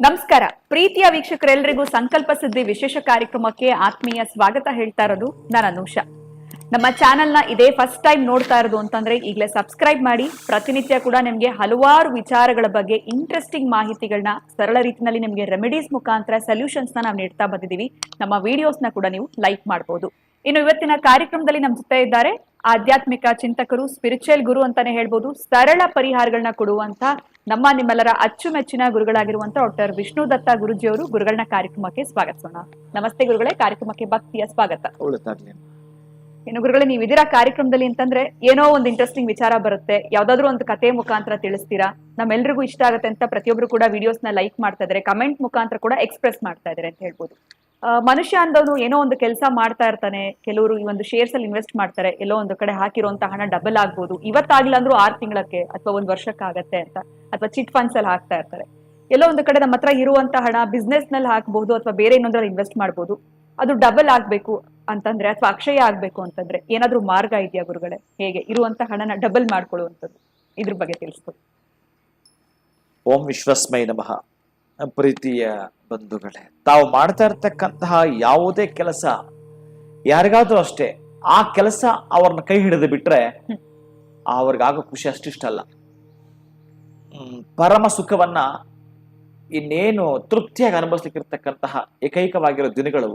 ನಮಸ್ಕಾರ. ಪ್ರೀತಿಯ ವೀಕ್ಷಕರೆಲ್ಲರಿಗೂ ಸಂಕಲ್ಪ ಸಿದ್ಧಿ ವಿಶೇಷ ಕಾರ್ಯಕ್ರಮಕ್ಕೆ ಆತ್ಮೀಯ ಸ್ವಾಗತ ಹೇಳ್ತಾ ಇರೋದು ನಾನು ಅನುಷ. ನಮ್ಮ ಚಾನೆಲ್ನ ಇದೇ ಫಸ್ಟ್ ಟೈಮ್ ನೋಡ್ತಾ ಇರೋದು ಅಂತಂದ್ರೆ ಈಗಲೇ ಸಬ್ಸ್ಕ್ರೈಬ್ ಮಾಡಿ. ಪ್ರತಿನಿತ್ಯ ಕೂಡ ನಿಮಗೆ ಹಲವಾರು ವಿಚಾರಗಳ ಬಗ್ಗೆ ಇಂಟ್ರೆಸ್ಟಿಂಗ್ ಮಾಹಿತಿಗಳನ್ನ ಸರಳ ರೀತಿಯಲ್ಲಿ ನಿಮಗೆ ರೆಮಿಡೀಸ್ ಮುಖಾಂತರ ಸೊಲ್ಯೂಷನ್ಸ್ ನಾವು ನೀಡ್ತಾ ಬಂದಿದ್ದೀವಿ ನಮ್ಮ ವಿಡಿಯೋಸ್ನ ಕೂಡ ನೀವು ಲೈಕ್ ಮಾಡಬಹುದು ಇನ್ನು ಇವತ್ತಿನ ಕಾರ್ಯಕ್ರಮದಲ್ಲಿ ನಮ್ಮ ಜೊತೆ ಇದ್ದಾರೆ ಆಧ್ಯಾತ್ಮಿಕ ಚಿಂತಕರು ಸ್ಪಿರಿಚುವಲ್ ಗುರು ಅಂತಾನೆ ಹೇಳ್ಬೋದು. ಸರಳ ಪರಿಹಾರಗಳನ್ನ ಕೊಡುವಂತ ನಮ್ಮ ನಿಮ್ಮೆಲ್ಲರ ಅಚ್ಚುಮೆಚ್ಚಿನ ಗುರುಗಳಾಗಿರುವಂತ ಡಾಕ್ಟರ್ ವಿಷ್ಣು ದತ್ತ ಗುರುಜಿಯವರು ಗುರುಗಳನ್ನ ಕಾರ್ಯಕ್ರಮಕ್ಕೆ ಸ್ವಾಗತಿಸೋಣ. ನಮಸ್ತೆ ಗುರುಗಳೇ ಕಾರ್ಯಕ್ರಮಕ್ಕೆ ಭಕ್ತಿಯ ಸ್ವಾಗತ. ಇನ್ನು ಗುರುಗಳೇ ನೀವು ಇದೀರಾ ಕಾರ್ಯಕ್ರಮದಲ್ಲಿ ಅಂತಂದ್ರೆ ಏನೋ ಒಂದು ಇಂಟ್ರೆಸ್ಟಿಂಗ್ ವಿಚಾರ ಬರುತ್ತೆ. ಯಾವ್ದಾದ್ರು ಒಂದು ಕತೆ ಮುಖಾಂತರ ತಿಳಿಸ್ತೀರಾ? ನಮ್ಮೆಲ್ರಿಗೂ ಇಷ್ಟ ಆಗುತ್ತೆ ಅಂತ ಪ್ರತಿಯೊಬ್ರು ಕೂಡ ವಿಡಿಯೋಸ್ನ ಲೈಕ್ ಮಾಡ್ತಾ ಇದಾರೆ. ಕಮೆಂಟ್ ಮುಖಾಂತರ ಕೂಡ ಎಕ್ಸ್ಪ್ರೆಸ್ ಮಾಡ್ತಾ ಇದಾರೆ ಅಂತ ಹೇಳ್ಬೋದು. ಮನುಷ್ಯ ಅಂದವನು ಏನೋ ಒಂದು ಕೆಲಸ ಮಾಡ್ತಾ ಇರ್ತಾನೆ. ಕೆಲವರು ಈ ಒಂದು ಶೇರ್ಸ್ ಅಲ್ಲಿ ಇನ್ವೆಸ್ಟ್ ಮಾಡ್ತಾರೆ. ಎಲ್ಲೋ ಒಂದು ಕಡೆ ಹಾಕಿರುವಂತ ಹಣ ಡಬಲ್ ಆಗ್ಬೋದು. ಇವತ್ತಾಗಿಲ್ಲ ಅಂದ್ರೂ ಆರು ತಿಂಗಳಕ್ಕೆ ಅಥವಾ ಒಂದು ವರ್ಷಕ್ಕಾಗತ್ತೆ ಅಂತ. ಅಥವಾ ಚಿಟ್ ಫಂಡ್ಸ್ ಅಲ್ಲಿ ಹಾಕ್ತಾ ಇರ್ತಾರೆ. ಎಲ್ಲೋ ಒಂದು ಕಡೆ ನಮ್ಮ ಹತ್ರ ಇರುವಂತ ಹಣ ಬಿಸ್ನೆಸ್ನಲ್ಲಿ ಹಾಕಬಹುದು ಅಥವಾ ಬೇರೆ ಇನ್ನೊಂದ್ರಲ್ಲಿ ಇನ್ವೆಸ್ಟ್ ಮಾಡಬಹುದು ಅದು ಡಬಲ್ ಆಗ್ಬೇಕು ಅಂತಂದ್ರೆ ಅಥವಾ ಅಕ್ಷಯ ಆಗ್ಬೇಕು ಅಂತಂದ್ರೆ ಏನಾದ್ರೂ ಮಾರ್ಗ ಇದೆಯಾ ಗುರುಗಳೇ? ಹೇಗೆ? ಇರುವಂತ ಹಣನ ಡಬಲ್ ಮಾಡ್ಕೊಳ್ಳುವಂಥದ್ದು. ಇದ್ರ ಬಗ್ಗೆ ತಿಳಿಸ್ಬೋದು. ಓಂ ವಿಶ್ವಸ್ಮೈ ನಮಃ. ಪ್ರೀತಿಯ ಬಂಧುಗಳೇ, ತಾವು ಮಾಡ್ತಾ ಇರ್ತಕ್ಕಂತಹ ಯಾವುದೇ ಕೆಲಸ ಯಾರಿಗಾದ್ರೂ ಅಷ್ಟೇ, ಆ ಕೆಲಸ ಅವ್ರನ್ನ ಕೈ ಹಿಡಿದು ಬಿಟ್ರೆ. ಅವ್ರಿಗಾಗೋ ಖುಷಿ ಅಷ್ಟಿಷ್ಟಲ್ಲ ಪರಮ ಸುಖವನ್ನ ಇನ್ನೇನು ತೃಪ್ತಿಯಾಗಿ ಅನುಭವಿಸ್ಲಿಕ್ಕಿರ್ತಕ್ಕಂತಹ ಏಕೈಕವಾಗಿರೋ ದಿನಗಳು,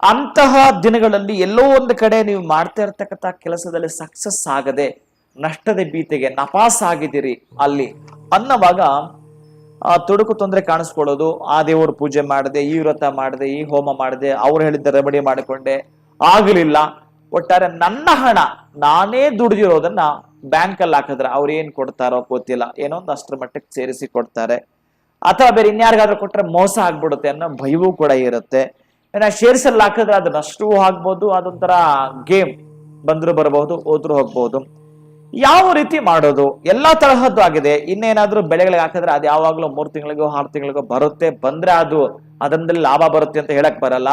ಅಂತಹ ದಿನಗಳಲ್ಲಿ ಎಲ್ಲೋ ಒಂದು ಕಡೆ ನೀವು ಮಾಡ್ತಾ ಇರ್ತಕ್ಕಂತಹ ಕೆಲಸದಲ್ಲಿ ಸಕ್ಸಸ್ ಆಗದೆ, ನಷ್ಟದ ಬೀತೆಗೆ ನಪಾಸ್ ಆಗಿದ್ದೀರಿ ಅಲ್ಲಿ ಅನ್ನುವಾಗ ಆ ತುಡುಕು ತೊಂದರೆ ಕಾಣಿಸ್ಕೊಳ್ಳೋದು, ಆ ದೇವ್ರ ಪೂಜೆ ಮಾಡದೆ, ಈ ವ್ರತ ಮಾಡದೆ, ಈ ಹೋಮ ಮಾಡದೆ, ಅವ್ರು ಹೇಳಿದ್ದ ರೆಮಡಿ ಮಾಡಿಕೊಂಡೆ, ಆಗಲಿಲ್ಲ. ಒಟ್ಟಾರೆ ನನ್ನ ಹಣ, ನಾನೇ ದುಡಿದಿರೋದನ್ನ ಬ್ಯಾಂಕ್ ಅಲ್ಲಿ ಹಾಕಿದ್ರೆ ಅವ್ರು ಏನ್ ಕೊಡ್ತಾರೋ ಗೊತ್ತಿಲ್ಲ. ಏನೋ ಒಂದು ಅಷ್ಟರ ಮಟ್ಟಕ್ಕೆ ಸೇರಿಸಿ ಕೊಡ್ತಾರೆ. ಅಥವಾ ಬೇರೆ ಇನ್ಯಾರಿಗಾದ್ರೂ ಕೊಟ್ರೆ ಮೋಸ ಆಗ್ಬಿಡುತ್ತೆ ಅನ್ನೋ ಭಯವೂ ಕೂಡ ಇರುತ್ತೆ. ಇನ್ನು ಶೇರ್ಸಲ್ಲಿ ಹಾಕಿದ್ರೆ ಅದು ನಷ್ಟವೂ ಆಗ್ಬೋದು, ಅದೊಂಥರ ಗೇಮ್ ಬಂದ್ರು ಬರಬಹುದು, ಹೋದ್ರು ಹೋಗ್ಬೋದು. ಯಾವ ರೀತಿ ಮಾಡೋದು? ಎಲ್ಲಾ ತರಹದ್ದು ಆಗಿದೆ. ಇನ್ನೇನಾದ್ರೂ ಬೆಳೆಗಳಿಗೆ ಹಾಕಿದ್ರೆ ಅದು ಯಾವಾಗ್ಲೂ ಮೂರು ತಿಂಗಳಿಗೋ, ಆರು ತಿಂಗಳಿಗೋ ಬರುತ್ತೆ. ಬಂದ್ರೆ ಅದು ಅದರಲ್ಲಿ ಲಾಭ ಬರುತ್ತೆ ಅಂತ ಹೇಳಕ್ ಬರಲ್ಲ.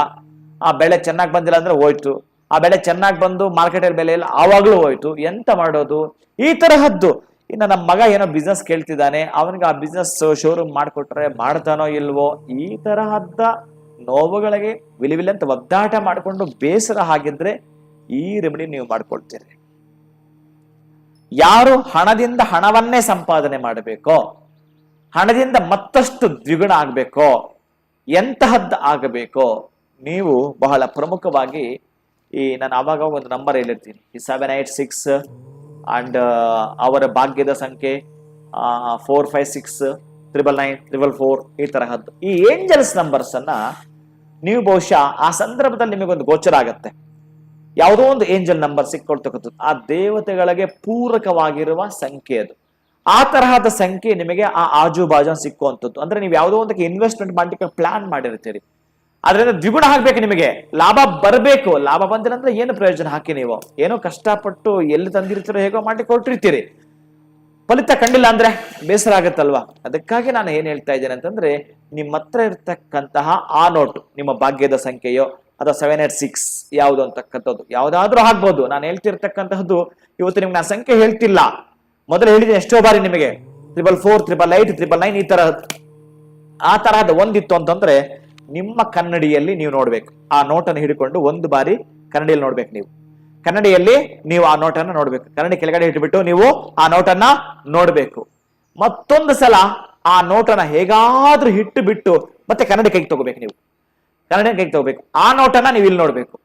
ಆ ಬೆಳೆ ಚೆನ್ನಾಗಿ ಬಂದಿಲ್ಲ ಅಂದ್ರೆ ಹೋಯ್ತು. ಆ ಬೆಳೆ ಚೆನ್ನಾಗಿ ಬಂದು ಮಾರ್ಕೆಟಲ್ಲಿ ಬೆಲೆ ಇಲ್ಲ, ಆವಾಗ್ಲೂ ಹೋಯ್ತು. ಎಂತ ಮಾಡೋದು? ಈ ತರಹದ್ದು. ಇನ್ನು ನಮ್ಮ ಮಗ ಏನೋ ಬಿಸ್ನೆಸ್ ಕೇಳ್ತಿದ್ದಾನೆ. ಅವನಿಗೆ ಆ ಬಿಸ್ನೆಸ್ ಶೋರೂಮ್ ಮಾಡಿಕೊಟ್ರೆ ಮಾಡ್ತಾನೋ ಇಲ್ವೋ? ಈ ತರಹದ ನೋವುಗಳಿಗೆ, ವಿಲಿವಿಲಿ ಅಂತ ಒದ್ದಾಟ ಮಾಡಿಕೊಂಡು ಬೇಸರ ಆಗಿದ್ರೆ ಈ ರೆಮಿಡಿ ನೀವು ಮಾಡ್ಕೊಳ್ತೀರಿ. ಯಾರು ಹಣದಿಂದ ಹಣವನ್ನೇ ಸಂಪಾದನೆ ಮಾಡಬೇಕೋ, ಹಣದಿಂದ ಮತ್ತಷ್ಟು ದ್ವಿಗುಣ ಆಗಬೇಕೋ, ಎಂತಹದ್ದು ಆಗಬೇಕೋ, ನೀವು ಬಹಳ ಪ್ರಮುಖವಾಗಿ ಈ ನಾನು ಆವಾಗ ಒಂದು ನಂಬರ್ ಹೇಳಿರ್ತೀನಿ. ಈ ಸೆವೆನ್ ಏಟ್ ಸಿಕ್ಸ್ ಅಂಡ್ ಅವರ ಭಾಗ್ಯದ ಸಂಖ್ಯೆ four five six triple nine triple four ಈ ತರಹದ್ದು. ಈ ಏಂಜಲ್ಸ್ ನಂಬರ್ಸ್ ಅನ್ನ ನೀವು ಬಹುಶಃ ಆ ಸಂದರ್ಭದಲ್ಲಿ ನಿಮಗೊಂದು ಗೋಚರ ಆಗತ್ತೆ. ಯಾವುದೋ ಒಂದು ಏಂಜಲ್ ನಂಬರ್ ಸಿಕ್ಕೊಳ್ತಕ್ಕಂಥದ್ದು. ಆ ದೇವತೆಗಳಿಗೆ ಪೂರಕವಾಗಿರುವ ಸಂಖ್ಯೆ ಅದು. ಆ ತರಹದ ಸಂಖ್ಯೆ ನಿಮಗೆ ಆ ಆಜು ಬಾಜು ಸಿಕ್ಕುವಂಥದ್ದು. ಅಂದ್ರೆ ನೀವು ಯಾವುದೋ ಒಂದಕ್ಕೆ ಇನ್ವೆಸ್ಟ್ಮೆಂಟ್ ಮಾಡ್ಲಿಕ್ಕೆ ಪ್ಲಾನ್ ಮಾಡಿರ್ತೀರಿ. ಅದರಿಂದ ದ್ವಿಗುಣ ಆಗ್ಬೇಕು ನಿಮಗೆ. ಲಾಭ ಬರಬೇಕು. ಲಾಭ ಬಂದಿಲ್ಲ ಅಂದ್ರೆ ಏನು ಪ್ರಯೋಜನ? ಹಾಕಿ ನೀವು. ಏನೋ ಕಷ್ಟಪಟ್ಟು ಎಲ್ಲಿ ತಂದಿರ್ತೀರೋ ಹೇಗೋ ಮಾಡಿ ಕೊಟ್ಟಿರ್ತೀರಿ. ಫಲಿತ ಕಂಡಿಲ್ಲ ಅಂದ್ರೆ ಬೇಸರ ಆಗತ್ತಲ್ವಾ? ಅದಕ್ಕಾಗಿ ನಾನು ಏನ್ ಹೇಳ್ತಾ ಇದ್ದೇನೆ ಅಂತಂದ್ರೆ, ನಿಮ್ಮ ಹತ್ರ ಇರ್ತಕ್ಕಂತಹ ಆ ನೋಟು, ನಿಮ್ಮ ಭಾಗ್ಯದ ಸಂಖ್ಯೆಯೋ ಅಥವಾ ಸೆವೆನ್ ಏಟ್ ಸಿಕ್ಸ್ ಯಾವುದು ಅಂತಕ್ಕಂಥದ್ದು. ಯಾವುದಾದ್ರೂ ಆಗ್ಬೋದು. ನಾನು ಹೇಳ್ತಿರ್ತಕ್ಕಂತಹದ್ದು ಇವತ್ತು ನಿಮ್ಗೆ ನಾನು ಸಂಖ್ಯೆ ಹೇಳ್ತಿಲ್ಲ. ಮೊದಲು ಹೇಳಿದ್ದೀನಿ ಎಷ್ಟೋ ಬಾರಿ ನಿಮಗೆ. Triple four triple eight triple nine ಈ ತರ, ಆ ತರಹದ ಒಂದಿತ್ತು ಅಂತಂದ್ರೆ ನಿಮ್ಮ ಕನ್ನಡಿಯಲ್ಲಿ ನೀವು ನೋಡ್ಬೇಕು. ಆ ನೋಟನ್ನು ಹಿಡ್ಕೊಂಡು ಒಂದು ಬಾರಿ ಕನ್ನಡಿಯಲ್ಲಿ ನೋಡ್ಬೇಕು ನೀವು. ಕನ್ನಡಿಯಲ್ಲಿ ನೀವು ಆ ನೋಟನ್ನ ನೋಡ್ಬೇಕು. ಕನ್ನಡಿ ಕೆಳಗಡೆ ಇಟ್ಬಿಟ್ಟು ನೀವು ಆ ನೋಟನ್ನ ನೋಡ್ಬೇಕು. ಮತ್ತೊಂದು ಸಲ ಆ ನೋಟನ್ನ ಹೇಗಾದ್ರೂ ಹಿಟ್ಟು ಬಿಟ್ಟು ಮತ್ತೆ ಕನ್ನಡಿ ಕೈಗೆ ತಗೋಬೇಕು ನೀವು. ಕನ್ನಡಿ ಕೈ ತಗೋಬೇಕು. ಆ ನೋಟನ್ನ ನೀವು ಇಲ್ಲಿ ನೋಡಬೇಕು.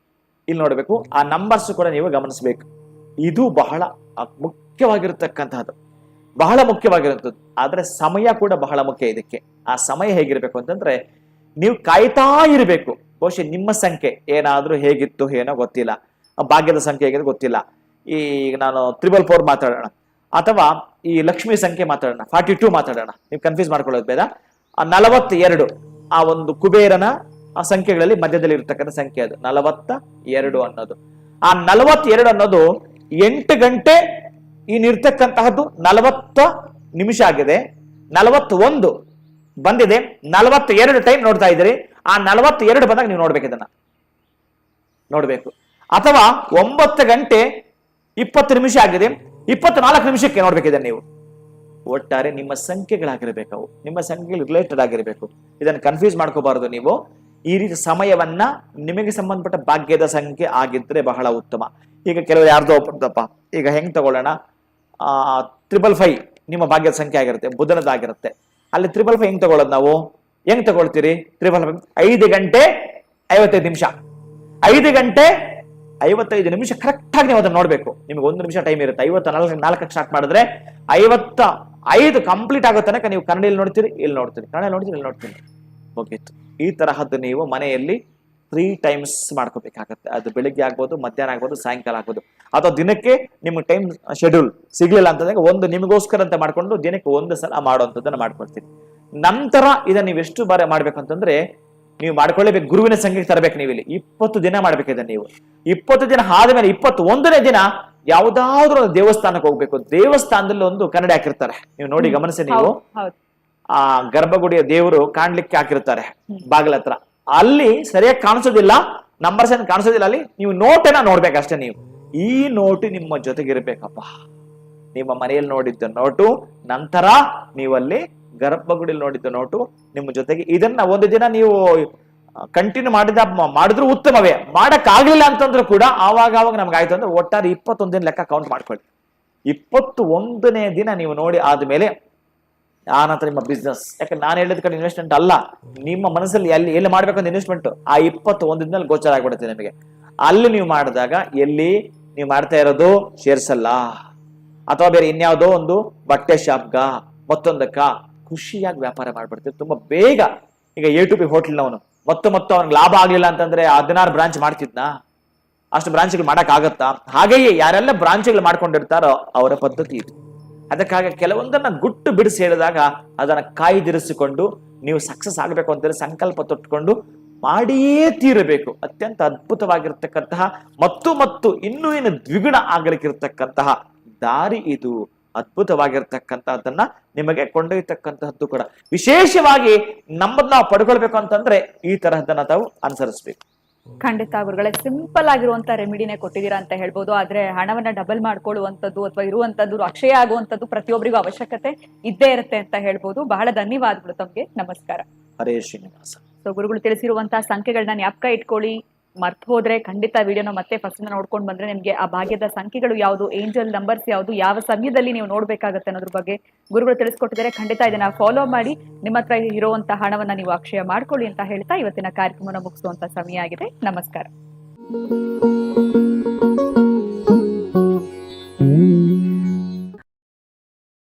ಇಲ್ಲಿ ನೋಡಬೇಕು. ಆ ನಂಬರ್ಸ್ ಕೂಡ ನೀವು ಗಮನಿಸಬೇಕು. ಇದು ಬಹಳ ಮುಖ್ಯವಾಗಿರತಕ್ಕಂತಹದ್ದು. ಬಹಳ ಮುಖ್ಯವಾಗಿರುವಂಥದ್ದು ಆದರೆ ಸಮಯ ಕೂಡ ಬಹಳ ಮುಖ್ಯ ಇದಕ್ಕೆ. ಆ ಸಮಯ ಹೇಗಿರಬೇಕು ಅಂತಂದ್ರೆ, ನೀವು ಕಾಯ್ತಾ ಇರಬೇಕು. ಬಹುಶಃ ನಿಮ್ಮ ಸಂಖ್ಯೆ ಏನಾದರೂ ಹೇಗಿತ್ತು ಏನೋ ಗೊತ್ತಿಲ್ಲ. ಭಾಗ್ಯದ ಸಂಖ್ಯೆ ಹೇಗಿದೆ ಗೊತ್ತಿಲ್ಲ. ಈಗ ನಾನು ತ್ರಿಬಲ್ ಫೋರ್ ಮಾತಾಡೋಣ. ಅಥವಾ ಈ ಲಕ್ಷ್ಮಿ ಸಂಖ್ಯೆ ಮಾತಾಡೋಣ. ಫಾರ್ಟಿ ಟೂ ಮಾತಾಡೋಣ. ನೀವು ಕನ್ಫ್ಯೂಸ್ ಮಾಡ್ಕೊಳ್ಳೋದು ಬೇಡ. ನಲವತ್ತೆರಡು, ಆ ಒಂದು ಕುಬೇರನ ಆ ಸಂಖ್ಯೆಗಳಲ್ಲಿ ಮಧ್ಯದಲ್ಲಿ ಇರ್ತಕ್ಕಂಥ ಸಂಖ್ಯೆ ಅದು. ನಲವತ್ತ ಎರಡು ಅನ್ನೋದು. ಆ ನಲವತ್ತೆರಡು ಅನ್ನೋದು ಎಂಟು ಗಂಟೆ ಇನ್ನಿರ್ತಕ್ಕಂತಹದ್ದು ನಲವತ್ತ ನಿಮಿಷ ಆಗಿದೆ. ನಲವತ್ತೊಂದು ಬಂದಿದೆ. ನಲವತ್ತೆರಡು ಟೈಮ್ ನೋಡ್ತಾ ಇದ್ದೀರಿ. ಆ ನಲವತ್ತೆರಡು ಬಂದಾಗ ನೀವು ನೋಡ್ಬೇಕು ಇದನ್ನ. ನೋಡ್ಬೇಕು. ಅಥವಾ ಒಂಬತ್ತು ಗಂಟೆ ಇಪ್ಪತ್ತು ನಿಮಿಷ ಆಗಿದೆ. ಇಪ್ಪತ್ತು ನಾಲ್ಕು ನಿಮಿಷಕ್ಕೆ ನೋಡ್ಬೇಕಿದೆ ನೀವು. ಒಟ್ಟಾರೆ ನಿಮ್ಮ ಸಂಖ್ಯೆಗಳಾಗಿರ್ಬೇಕು ನಿಮ್ಮ ಸಂಖ್ಯೆಗಳು ರಿಲೇಟೆಡ್ ಆಗಿರಬೇಕು. ಇದನ್ನು ಕನ್ಫ್ಯೂಸ್ ಮಾಡ್ಕೋಬಾರದು ನೀವು. ಈ ರೀತಿ ಸಮಯವನ್ನ ನಿಮಗೆ ಸಂಬಂಧಪಟ್ಟ ಭಾಗ್ಯದ ಸಂಖ್ಯೆ ಆಗಿದ್ರೆ ಬಹಳ ಉತ್ತಮ. ಈಗ ಕೆಲವರು ಯಾರ್ದೋ ಒಬ್ಬರದಪ್ಪ ಈಗ ಹೆಂಗ್ ತಗೊಳ್ಳೋಣ? ತ್ರಿಬಲ್ ಫೈವ್ ನಿಮ್ಮ ಭಾಗ್ಯದ ಸಂಖ್ಯೆ ಆಗಿರುತ್ತೆ ಬುಧನದಾಗಿರುತ್ತೆ ಅಲ್ಲಿ ತ್ರಿಬಲ್ ಫೈವ್ ಹೆಂಗ್ ತಗೊಳ್ಳೋದು ನಾವು? ಹೆಂಗ್ ತಗೊಳ್ತೀರಿ? ತ್ರಿಬಲ್ ಫೈವ್ ಐದು ಗಂಟೆ ಐವತ್ತೈದು ನಿಮಿಷ. ಐದು ಗಂಟೆ ಐವತ್ತೈದು ನಿಮಿಷ ಕರೆಕ್ಟ್ ಆಗಿ ನೀವು ಅದನ್ನ ನೋಡ್ಬೇಕು. ನಿಮ್ಗೆ ಒಂದು ನಿಮಿಷ ಟೈಮ್ ಇರುತ್ತೆ. ಐವತ್ತ, ನಾಲ್ಕು, ನಾಲ್ಕಕ್ಕೆ ಸ್ಟಾರ್ಟ್ ಮಾಡಿದ್ರೆ ಐವತ್ತ ಐದು ಕಂಪ್ಲೀಟ್ ಆಗೋ ತನಕ ನೀವು ಕನ್ನಡಿಯಲ್ಲಿ ನೋಡ್ತೀರಿ, ಇಲ್ಲಿ ನೋಡ್ತೀರಿ. ಕನ್ನಡ ನೋಡ್ತೀರಿ, ಇಲ್ಲಿ ನೋಡ್ತೀನಿ ಮುಗೀತು ಈ ತರಹದ್ದು ನೀವು ಮನೆಯಲ್ಲಿ ತ್ರೀ ಟೈಮ್ಸ್ ಮಾಡ್ಕೋಬೇಕಾಗತ್ತೆ. ಅದು ಬೆಳಿಗ್ಗೆ ಆಗ್ಬೋದು ಮಧ್ಯಾಹ್ನ ಆಗ್ಬೋದು ಸಾಯಂಕಾಲ ಆಗ್ಬೋದು. ಅಥವಾ ದಿನಕ್ಕೆ ನಿಮ್ಗೆ ಟೈಮ್ ಶೆಡ್ಯೂಲ್ ಸಿಗ್ಲಿಲ್ಲ ಅಂತಂದಾಗ ಒಂದು ನಿಮಗೋಸ್ಕರ ಅಂತ ಮಾಡ್ಕೊಂಡು ದಿನಕ್ಕೆ ಒಂದು ಸಲ ಮಾಡುವಂಥದ್ದನ್ನು ಮಾಡ್ಕೊಳ್ತೀರಿ. ನಂತರ ಇದನ್ನ ನೀವು ಎಷ್ಟು ಬಾರಿ ಮಾಡ್ಬೇಕಂತಂದ್ರೆ ನೀವು ಮಾಡ್ಕೊಳ್ಳೇಬೇಕು ಗುರುವಿನ ಸಂಖ್ಯೆಗೆ ತರಬೇಕು ನೀವು ಇಲ್ಲಿ ಇಪ್ಪತ್ತು ದಿನ ಇದನ್ನ ನೀವು. ಇಪ್ಪತ್ತು ದಿನ ಆದಮೇಲೆ ಇಪ್ಪತ್ತು ಒಂದನೇ ದಿನ ಯಾವ್ದಾದ್ರು ಒಂದು ದೇವಸ್ಥಾನಕ್ಕೆ ಹೋಗ್ಬೇಕು. ದೇವಸ್ಥಾನದಲ್ಲಿ ಒಂದು ಕನ್ನಡಿ ಹಾಕಿರ್ತಾರೆ. ನೀವು ನೋಡಿ ಗಮನಿಸಿ ನೀವು. ಆ ಗರ್ಭಗುಡಿಯ ದೇವರು ಕಾಣ್ಲಿಕ್ಕೆ ಹಾಕಿರ್ತಾರೆ ಬಾಗಿಲ ಹತ್ರ. ಅಲ್ಲಿ ಸರಿಯಾಗಿ ಕಾಣಿಸೋದಿಲ್ಲ ನಂಬರ್ಸ್ ಏನ್ ಕಾಣಿಸೋದಿಲ್ಲ ಅಲ್ಲಿ, ನೀವು ನೋಟನ್ನ ನೋಡ್ಬೇಕಷ್ಟೇ ನೀವು. ಈ ನೋಟು ನಿಮ್ಮ ಜೊತೆಗಿರ್ಬೇಕಪ್ಪ. ನಿಮ್ಮ ಮನೆಯಲ್ಲಿ ನೋಡಿದ್ದ ನೋಟು, ನಂತರ ನೀವಲ್ಲಿ ಗರ್ಭಗುಡಿಯಲ್ಲಿ ನೋಡಿದ್ದ ನೋಟು, ನಿಮ್ಮ ಜೊತೆಗೆ ಇದನ್ನ ಒಂದು ದಿನ ನೀವು ಕಂಟಿನ್ಯೂ ಮಾಡಿದ ಮಾಡಿದ್ರು ಉತ್ತಮವೇ. ಮಾಡಕ್ಕಾಗ್ಲಿಲ್ಲ ಅಂತಂದ್ರೂ ಕೂಡ ಆವಾಗ ಆವಾಗ ನಮ್ಗೆ ಆಯ್ತು ಅಂದ್ರೆ ಒಟ್ಟಾರೆ ಇಪ್ಪತ್ತೊಂದು ದಿನ ಲೆಕ್ಕ ಕೌಂಟ್ ಮಾಡ್ಕೊಳ್ಳಿ. ಇಪ್ಪತ್ತು ಒಂದನೇ ದಿನ ನೀವು ನೋಡಿ ಆದ್ಮೇಲೆ ಆ ನಂತರ ನಿಮ್ಮ ಬಿಸ್ನೆಸ್ ಯಾಕಂದ್ರೆ ನಾನು ಹೇಳಿದ ಕಡೆ ಇನ್ವೆಸ್ಟ್ಮೆಂಟ್ ಅಲ್ಲ. ನಿಮ್ಮ ಮನಸ್ಸಲ್ಲಿ ಎಲ್ಲಿ ಎಲ್ಲಿ ಮಾಡ್ಬೇಕಂತ ಇನ್ವೆಸ್ಟ್ಮೆಂಟ್ ಆ ಇಪ್ಪತ್ತು ಒಂದಿನಲ್ಲಿ ಗೋಚರ ಆಗ್ಬಿಡುತ್ತೆ ನಿಮಗೆ. ಅಲ್ಲಿ ನೀವು ಮಾಡಿದಾಗ ಎಲ್ಲಿ ನೀವು ಮಾಡ್ತಾ ಇರೋದು ಶೇರ್ಸ್ ಅಲ್ಲ. ಅಥವಾ ಬೇರೆ ಇನ್ಯಾವುದೋ ಒಂದು ಬಟ್ಟೆ ಶಾಪ್ಗ, ಮತ್ತೊಂದಕ್ಕ ಖುಷಿಯಾಗಿ ವ್ಯಾಪಾರ ಮಾಡ್ಬಿಡ್ತೀವಿ. ತುಂಬಾ ಬೇಗ ಈಗ ಎ ಟು ಬಿ ಹೋಟ್ಲ್ನವನು. ಮತ್ತು ಮತ್ತು ಅವ್ನಿಗೆ ಲಾಭ ಆಗಲಿಲ್ಲ ಅಂತಂದ್ರೆ ಹದಿನಾರು ಬ್ರಾಂಚ್ ಮಾಡ್ತಿದ್ನಾ? ಅಷ್ಟು ಬ್ರಾಂಚ್ಗಳು ಮಾಡೋಕ್ಕಾಗತ್ತಾ? ಹಾಗೆಯೇ ಯಾರೆಲ್ಲ ಬ್ರಾಂಚ್ಗಳು ಮಾಡ್ಕೊಂಡಿರ್ತಾರೋ ಅವರ ಪದ್ಧತಿ ಇದು. ಅದಕ್ಕಾಗಿ ಕೆಲವೊಂದನ್ನ ಗುಟ್ಟು ಬಿಡಿಸಿ ಹೇಳಿದಾಗ ಅದನ್ನ ಕಾಯ್ದಿರಿಸಿಕೊಂಡು ನೀವು ಸಕ್ಸಸ್ ಆಗಬೇಕು ಅಂತೇಳಿ ಸಂಕಲ್ಪ ತೊಟ್ಟುಕೊಂಡು ಮಾಡಿಯೇ ತೀರಬೇಕು. ಅತ್ಯಂತ ಅದ್ಭುತವಾಗಿರ್ತಕ್ಕಂತಹ, ಮತ್ತು ಮತ್ತು ಇನ್ನೂ ಏನು ದ್ವಿಗುಣ ಆಗಲಿಕ್ಕಿರ್ತಕ್ಕಂತಹ ದಾರಿ ಇದು. ಅದ್ಭುತವಾಗಿರ್ತಕ್ಕಂತಹದನ್ನ ನಿಮಗೆ ಕೊಂಡೊಯ್ಯತಕ್ಕಂತಹದ್ದು ಕೂಡ. ವಿಶೇಷವಾಗಿ ನಮ್ಮನ್ನ ನಾವು ಪಡ್ಕೊಳ್ಬೇಕು ಅಂತಂದ್ರೆ ಈ ತರಹದನ್ನ ತಾವು ಅನುಸರಿಸ್ಬೇಕು. ಖಂಡಿತ ಗುರುಗಳೇ ಸಿಂಪಲ್ ಆಗಿರುವಂತ ರೆಮಿಡಿನೇ ಕೊಟ್ಟಿದ್ದೀರಾ ಅಂತ ಹೇಳ್ಬೋದು. ಆದ್ರೆ ಹಣವನ್ನ ಡಬಲ್ ಮಾಡ್ಕೊಳ್ಳುವಂಥದ್ದು ಅಥವಾ ಇರುವಂತದ್ದು ಅಕ್ಷಯ ಆಗುವಂತದ್ದು ಪ್ರತಿಯೊಬ್ಬರಿಗೂ ಅವಶ್ಯಕತೆ ಇದ್ದೇ ಇರುತ್ತೆ ಅಂತ ಹೇಳ್ಬೋದು. ಬಹಳ ಧನ್ಯವಾದಗಳು ತಮ್ಗೆ. ನಮಸ್ಕಾರ. ಹರೇ ಶ್ರೀನಿವಾಸ. ಸೊ ಗುರುಗಳು ತಿಳಿಸಿರುವಂತಹ ಸಂಖ್ಯೆಗಳನ್ನ ಜ್ಞಾಪಕ ಇಟ್ಕೊಳ್ಳಿ. ಮರ್ತು ಹೋದ್ರೆ ಖಂಡಿತ ವಿಡಿಯೋನ ಮತ್ತೆ ಫಸ್ಟ್ ನೋಡ್ಕೊಂಡು ಬಂದ್ರೆ ನಿಮ್ಗೆ ಆ ಭಾಗ್ಯದ ಸಂಖ್ಯೆಗಳು ಯಾವುದು ಏಂಜಲ್ ನಂಬರ್ಸ್ ಯಾವುದು, ಯಾವ ಸಮಯದಲ್ಲಿ ನೀವು ನೋಡ್ಬೇಕಾಗತ್ತೆ ಅನ್ನೋದ್ರ ಬಗ್ಗೆ ಗುರುಗಳು ತಿಳಿಸ್ಕೊಟ್ಟಿದ್ದಾರೆ. ಖಂಡಿತ ಇದನ್ನ ಫಾಲೋ ಮಾಡಿ, ನಿಮ್ಮ ಹತ್ರ ಇರುವಂತಹ ಹಣವನ್ನ ನೀವು ಅಕ್ಷಯ ಮಾಡ್ಕೊಳ್ಳಿ ಅಂತ ಹೇಳ್ತಾ ಇವತ್ತಿನ ಕಾರ್ಯಕ್ರಮನ ಮುಗಿಸುವಂತ ಸಮಯ ಆಗಿದೆ. ನಮಸ್ಕಾರ.